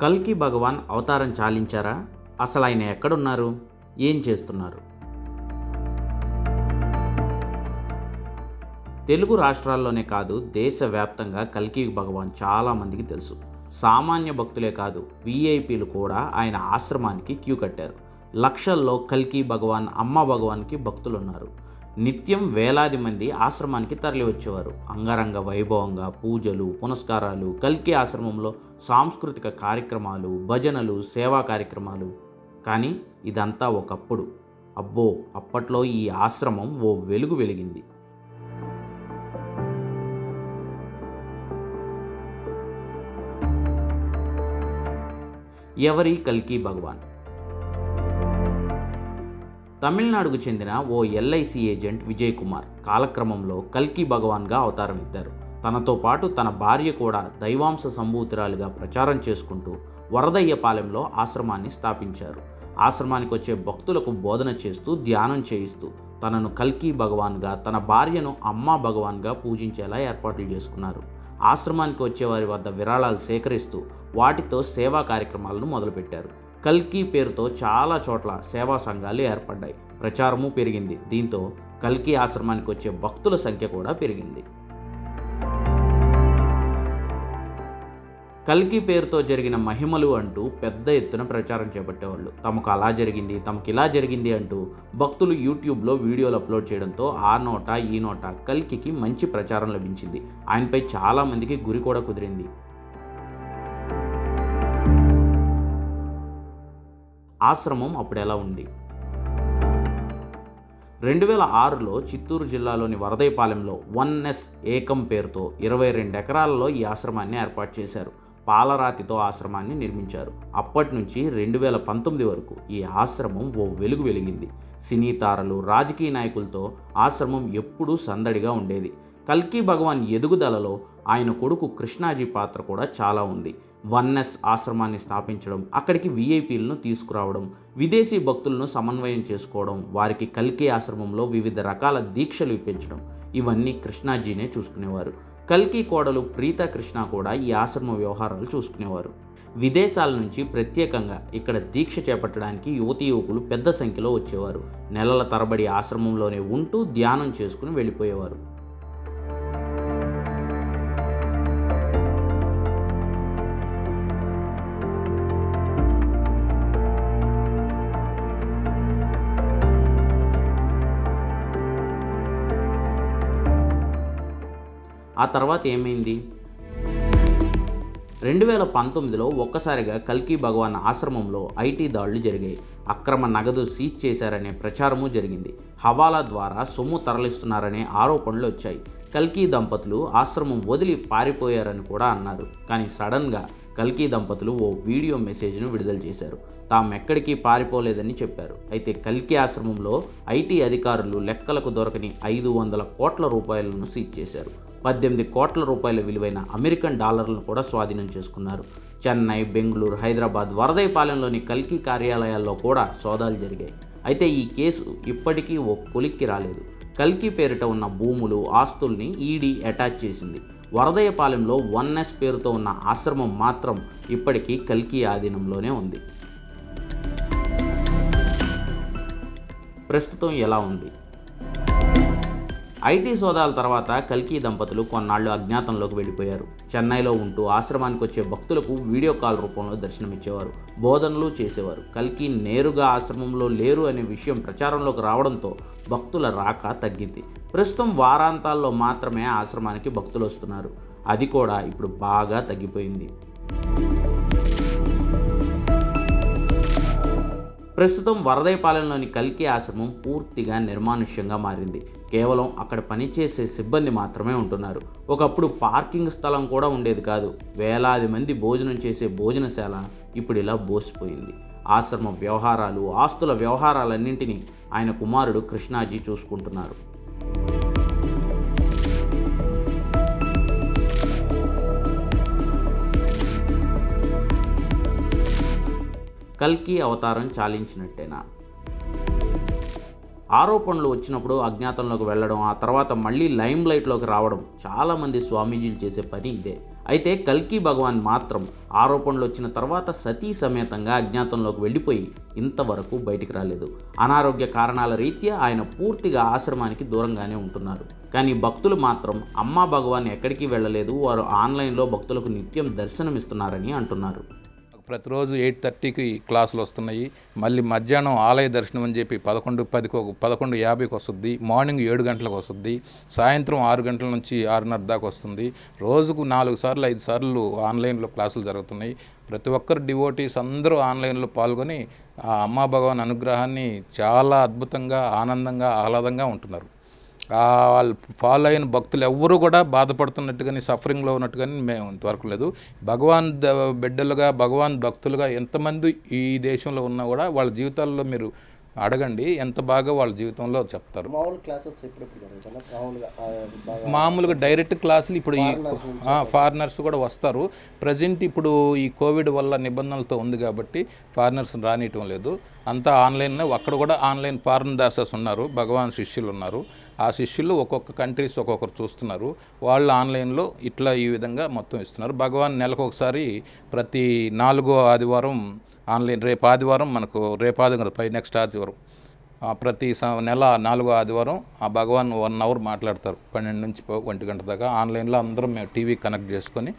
కల్కి భగవాన్ అవతారం చాలించారా? అసలు ఆయన ఎక్కడున్నారు? ఏం చేస్తున్నారు? తెలుగు రాష్ట్రాల్లోనే కాదు దేశవ్యాప్తంగా కల్కి భగవాన్ చాలామందికి తెలుసు. సామాన్య భక్తులే కాదు వీఐపీలు కూడా ఆయన ఆశ్రమానికి క్యూ కట్టారు. లక్షల్లో కల్కి భగవాన్ అమ్మ భగవాన్కి భక్తులున్నారు. నిత్యం వేలాది మంది ఆశ్రమానికి తరలివచ్చేవారు. అంగరంగ వైభవంగా పూజలు పునస్కారాలు కల్కి ఆశ్రమంలో సాంస్కృతిక కార్యక్రమాలు భజనలు సేవా కార్యక్రమాలు. కానీ ఇదంతా ఒకప్పుడు. అబ్బో అప్పట్లో ఈ ఆశ్రమం ఓ వెలుగు వెలిగింది. ఎవరి కల్కి భగవాన్? తమిళనాడుకు చెందిన ఓ ఎల్ఐసి ఏజెంట్ విజయ్ కుమార్ కాలక్రమంలో కల్కి భగవాన్గా అవతారం ఎత్తారు తనతో పాటు తన భార్య కూడా దైవాంశ సంభూతురాలుగా ప్రచారం చేసుకుంటూ వరదయ్యపాలెంలో ఆశ్రమాన్ని స్థాపించారు. ఆశ్రమానికి వచ్చే భక్తులకు బోధన చేస్తూ ధ్యానం చేయిస్తూ తనను కల్కి భగవాన్గా తన భార్యను అమ్మా భగవాన్గా పూజించేలా ఏర్పాట్లు చేసుకున్నారు. ఆశ్రమానికి వచ్చే వారి వద్ద విరాళాలు సేకరిస్తూ వాటితో సేవా కార్యక్రమాలను మొదలుపెట్టారు. కల్కి పేరుతో చాలా చోట్ల సేవా సంఘాలు ఏర్పడ్డాయి. ప్రచారము పెరిగింది. దీంతో కల్కి ఆశ్రమానికి వచ్చే భక్తుల సంఖ్య కూడా పెరిగింది. కల్కి పేరుతో జరిగిన మహిమలు అంటూ పెద్ద ఎత్తున ప్రచారం చేపట్టేవాళ్ళు. తమకు అలా జరిగింది తమకు ఇలా జరిగింది అంటూ భక్తులు యూట్యూబ్లో వీడియోలు అప్లోడ్ చేయడంతో ఆ నోట ఈ నోట కల్కికి మంచి ప్రచారం లభించింది. ఆయనపై చాలామందికి గురి కూడా కుదిరింది. ఆశ్రమం అప్పుడు ఎలా ఉంది? రెండు వేల ఆరులో చిత్తూరు జిల్లాలోని వరదైపాలెంలో వన్ ఎస్ ఏకం పేరుతో ఇరవై రెండు ఎకరాలలో ఈ ఆశ్రమాన్ని ఏర్పాటు చేశారు. పాలరాతితో ఆశ్రమాన్ని నిర్మించారు. అప్పటి నుంచి రెండు వేల పంతొమ్మిది వరకు ఈ ఆశ్రమం ఓ వెలుగు వెలిగింది. సినీ తారలు రాజకీయ నాయకులతో ఆశ్రమం ఎప్పుడూ సందడిగా ఉండేది. కల్కి భగవాన్ ఎదుగుదలలో ఆయన కొడుకు కృష్ణాజీ పాత్ర కూడా చాలా ఉంది. వన్నెస్ ఆశ్రమాన్ని స్థాపించడం అక్కడికి విఐపీలను తీసుకురావడం విదేశీ భక్తులను సమన్వయం చేసుకోవడం వారికి కల్కి ఆశ్రమంలో వివిధ రకాల దీక్షలు ఇప్పించడం ఇవన్నీ కృష్ణాజీనే చూసుకునేవారు. కల్కి కోడలు ప్రీత కృష్ణ కూడా ఈ ఆశ్రమ వ్యవహారాలు చూసుకునేవారు. విదేశాల నుంచి ప్రత్యేకంగా ఇక్కడ దీక్ష చేపట్టడానికి యువతీ యువకులు పెద్ద సంఖ్యలో వచ్చేవారు. నెలల తరబడి ఆశ్రమంలోనే ఉంటూ ధ్యానం చేసుకుని వెళ్ళిపోయేవారు. ఆ తర్వాత ఏమైంది? రెండు వేల పంతొమ్మిదిలో ఒక్కసారిగా కల్కి భగవాన్ ఆశ్రమంలో ఐటీ దాడులు జరిగాయి. అక్రమ నగదు సీజ్ చేశారనే ప్రచారము జరిగింది. హవాలా ద్వారా సొమ్ము తరలిస్తున్నారనే ఆరోపణలు వచ్చాయి. కల్కి దంపతులు ఆశ్రమం వదిలి పారిపోయారని కూడా అన్నారు. కానీ సడన్గా కల్కి దంపతులు ఓ వీడియో మెసేజ్ను విడుదల చేశారు. తాము ఎక్కడికి పారిపోలేదని చెప్పారు. అయితే కల్కి ఆశ్రమంలో ఐటీ అధికారులు లెక్కలకు దొరకని ఐదు వందల కోట్ల రూపాయలను సీజ్ చేశారు. పద్దెనిమిది కోట్ల రూపాయల విలువైన అమెరికన్ డాలర్లను కూడా స్వాధీనం చేసుకున్నారు. చెన్నై బెంగళూరు హైదరాబాద్ వరదైపాలెంలోని కల్కి కార్యాలయాల్లో కూడా సోదాలు జరిగాయి. అయితే ఈ కేసు ఇప్పటికీ ఓ కొలిక్కి రాలేదు. కల్కి పేరిట ఉన్న భూములు ఆస్తుల్ని ఈడీ అటాచ్ చేసింది. వరదయపాలెంలో వన్ ఎస్ పేరుతో ఉన్న ఆశ్రమం మాత్రం ఇప్పటికీ కల్కి ఆధీనంలోనే ఉంది. ప్రస్తుతం ఎలా ఉంది? ఐటీ సోదాల తర్వాత కల్కి దంపతులు కొన్నాళ్ళు అజ్ఞాతంలోకి వెళ్ళిపోయారు. చెన్నైలో ఉంటూ ఆశ్రమానికి వచ్చే భక్తులకు వీడియో కాల్ రూపంలో దర్శనమిచ్చేవారు. బోధనలు చేసేవారు. కల్కి నేరుగా ఆశ్రమంలో లేరు అనే విషయం ప్రచారంలోకి రావడంతో భక్తుల రాక తగ్గింది. ప్రస్తుతం వారాంతాల్లో మాత్రమే ఆశ్రమానికి భక్తులు వస్తున్నారు. అది కూడా ఇప్పుడు బాగా తగ్గిపోయింది. ప్రస్తుతం వరదైపాలెంలోని కల్కి ఆశ్రమం పూర్తిగా నిర్మానుష్యంగా మారింది. కేవలం అక్కడ పనిచేసే సిబ్బంది మాత్రమే ఉంటున్నారు. ఒకప్పుడు పార్కింగ్ స్థలం కూడా ఉండేది కాదు. వేలాది మంది భోజనం చేసే భోజనశాల ఇప్పుడు ఇలా బోసిపోయింది. ఆశ్రమ వ్యవహారాలు ఆస్తుల వ్యవహారాలన్నింటినీ ఆయన కుమారుడు కృష్ణాజీ చూసుకుంటున్నారు. కల్కి అవతారం చాలించినట్టేనా? ఆరోపణలు వచ్చినప్పుడు అజ్ఞాతంలోకి వెళ్ళడం ఆ తర్వాత మళ్ళీ లైమ్ లైట్లోకి రావడం చాలామంది స్వామీజీలు చేసే పని ఇదే. అయితే కల్కి భగవాన్ మాత్రం ఆరోపణలు వచ్చిన తర్వాత సతీ సమేతంగా అజ్ఞాతంలోకి వెళ్ళిపోయి ఇంతవరకు బయటికి రాలేదు. అనారోగ్య కారణాల రీత్యా ఆయన పూర్తిగా ఆశ్రమానికి దూరంగానే ఉంటున్నారు. కానీ భక్తులు మాత్రం అమ్మా భగవాన్ ఎక్కడికి వెళ్ళలేదు వారు ఆన్లైన్లో భక్తులకు నిత్యం దర్శనమిస్తున్నారని అంటున్నారు. ప్రతిరోజు ఎయిట్ థర్టీకి క్లాసులు వస్తున్నాయి. మళ్ళీ మధ్యాహ్నం ఆలయ దర్శనం అని చెప్పి పదకొండు పదికి ఒక- పదకొండు యాభైకి వస్తుంది. మార్నింగ్ ఏడు గంటలకు వస్తుంది. సాయంత్రం ఆరు గంటల నుంచి ఆరున్నర దాకా వస్తుంది. రోజుకు నాలుగు సార్లు ఐదు సార్లు ఆన్లైన్లో క్లాసులు జరుగుతున్నాయి. ప్రతి ఒక్కరు డివోటీస్ అందరూ ఆన్లైన్లో పాల్గొని ఆ అమ్మా భగవాన్ అనుగ్రహాన్ని చాలా అద్భుతంగా ఆనందంగా ఆహ్లాదంగా ఉంటున్నారు. వాళ్ళు ఫాలో అయిన భక్తులు ఎవ్వరూ కూడా బాధపడుతున్నట్టు కానీ సఫరింగ్లో ఉన్నట్టు కానీ మేము ఇంతవరకు లేదు. భగవాన్ ద- బిడ్డలుగా భగవాన్ భక్తులుగా ఎంతమంది ఈ దేశంలో ఉన్నా కూడా వాళ్ళ జీవితాల్లో మీరు అడగండి ఎంత బాగా వాళ్ళ జీవితంలో చెప్తారు. మామూలుగా డైరెక్ట్ క్లాసులు ఇప్పుడు ఈ ఫారినర్స్ కూడా వస్తారు. ప్రజెంట్ ఇప్పుడు ఈ కోవిడ్ వల్ల నిబంధనలతో ఉంది కాబట్టి ఫారినర్స్ రానియటం లేదు. అంతా ఆన్లైన్లో అక్కడ కూడా ఆన్లైన్ ఫారిన్ దాసెస్ ఉన్నారు. భగవాన్ శిష్యులు ఉన్నారు. ఆ శిష్యులు ఒక్కొక్క కంట్రీస్ ఒక్కొక్కరు చూస్తున్నారు. వాళ్ళు ఆన్లైన్లో ఇట్లా ఈ విధంగా మొత్తం ఇస్తున్నారు. భగవాన్ నెలకు ఒకసారి ప్రతి నాలుగో ఆదివారం ఆన్లైన్ రేపు ఆదివారం మనకు రేపు ఆదివారం పై నెక్స్ట్ ఆదివారం. ప్రతి నెల నాలుగో ఆదివారం ఆ భగవాన్ వన్ అవర్ మాట్లాడతారు. పన్నెండు నుంచి పో- ఒంటి గంట దాకా. ఆన్లైన్లో అందరం మేము టీవీ కనెక్ట్ చేసుకొని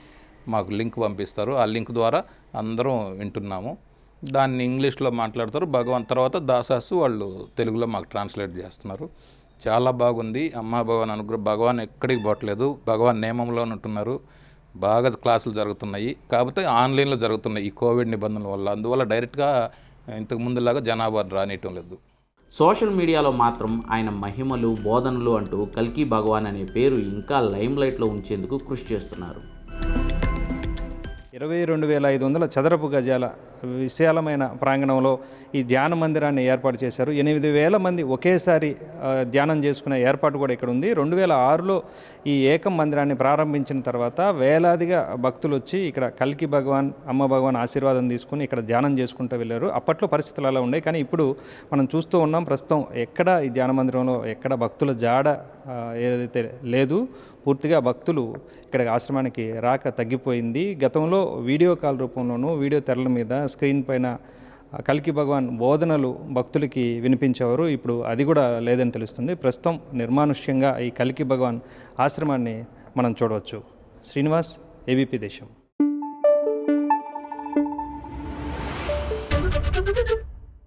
మాకు లింక్ పంపిస్తారు. ఆ లింక్ ద్వారా అందరం వింటున్నాము. దాన్ని ఇంగ్లీష్లో మాట్లాడతారు. భగవాన్ తర్వాత దాసాసు వాళ్ళు తెలుగులో మాకు ట్రాన్స్లేట్ చేస్తున్నారు. చాలా బాగుంది. అమ్మా భగవాన్ అనుగ్రహం. భగవాన్ ఎక్కడికి పోవట్లేదు. భగవాన్ నియమంలో ఉంటున్నారు. బాగా క్లాసులు జరుగుతున్నాయి. కాకపోతే ఆన్లైన్లో జరుగుతున్నాయి ఈ కోవిడ్ నిబంధనల వల్ల. అందువల్ల డైరెక్ట్గా ఇంతకు ముందులాగా జనాభా రానియటం లేదు. సోషల్ మీడియాలో మాత్రం ఆయన మహిమలు బోధనలు అంటూ కల్కి భగవాన్ అనే పేరు ఇంకా లైమ్లైట్లో ఉంచేందుకు కృషి చేస్తున్నారు. ఇరవై రెండు వేల ఐదు వందల చదరపు గజాల విశాలమైన ప్రాంగణంలో ఈ ధ్యాన మందిరాన్ని ఏర్పాటు చేశారు. ఎనిమిది వేల మంది ఒకేసారి ధ్యానం చేసుకునే ఏర్పాటు కూడా ఇక్కడ ఉంది. రెండు వేల ఆరులో ఈ ఏకం మందిరాన్ని ప్రారంభించిన తర్వాత వేలాదిగా భక్తులు వచ్చి ఇక్కడ కల్కి భగవాన్ అమ్మ భగవాన్ ఆశీర్వాదం తీసుకుని ఇక్కడ ధ్యానం చేసుకుంటూ వెళ్ళారు. అప్పట్లో పరిస్థితులు అలా ఉన్నాయి. కానీ ఇప్పుడు మనం చూస్తూ ఉన్నాం ప్రస్తుతం ఎక్కడ ఈ ధ్యాన మందిరంలో ఎక్కడ భక్తుల జాడ ఏదైతే లేదు పూర్తిగా భక్తులు ఇక్కడ ఆశ్రమానికి రాక తగ్గిపోయింది. గతంలో వీడియో కాల్ రూపంలోనూ వీడియో తెరల మీద స్క్రీన్ పైన కల్కి భగవాన్ బోధనలు భక్తులకి వినిపించేవారు. ఇప్పుడు అది కూడా లేదని తెలుస్తుంది. ప్రస్తుతం నిర్మానుష్యంగా ఈ కల్కి భగవాన్ ఆశ్రమాన్ని మనం చూడవచ్చు. శ్రీనివాస్ ఏబీపీ దేశం.